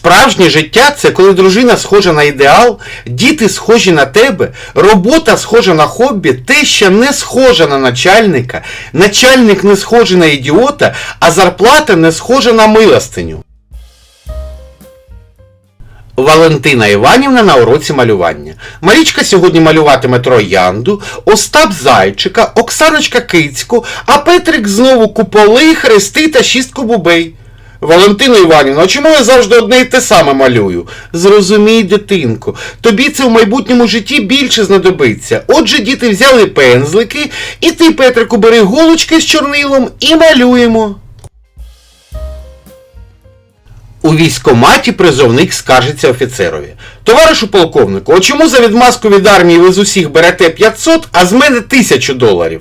Справжнє життя це коли дружина схожа на ідеал, діти схожі на тебе, робота схожа на хобі, теща не схожа на начальника, начальник не схожий на ідіота, а зарплата не схожа на милостиню. Валентина Іванівна на уроці малювання. Марічка сьогодні малюватиме троянду, Остап Зайчика, Оксаночка Кицьку, а Петрик знову куполи, хрести та шістку бубей. Валентина Іванівна, а чому я завжди одне й те саме малюю? Зрозумій, дитинку, тобі це в майбутньому житті більше знадобиться. Отже, діти взяли пензлики, і ти, Петрику, бери голочки з чорнилом і малюємо. У військоматі призовник скаржиться офіцерові. Товаришу полковнику, а чому за відмазку від армії ви з усіх берете 500, а з мене 1000 доларів?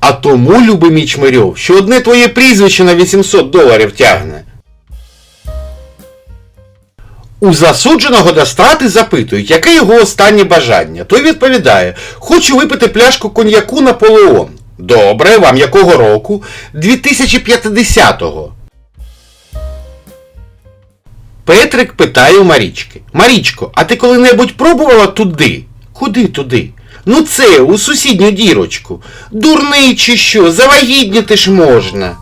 А тому, любий мій Чмирьов, що одне твоє прізвище на 800 доларів тягне. У засудженого до страти запитують, яке його останнє бажання. Той відповідає: Хочу випити пляшку коньяку Наполеон. Добре, вам якого року? 2050-го. Петрик питає у Марічки. Марічко, а ти коли-небудь пробувала туди? Куди туди? Ну це, у сусідню дірочку. Дурний чи що, завагітніти ж можна.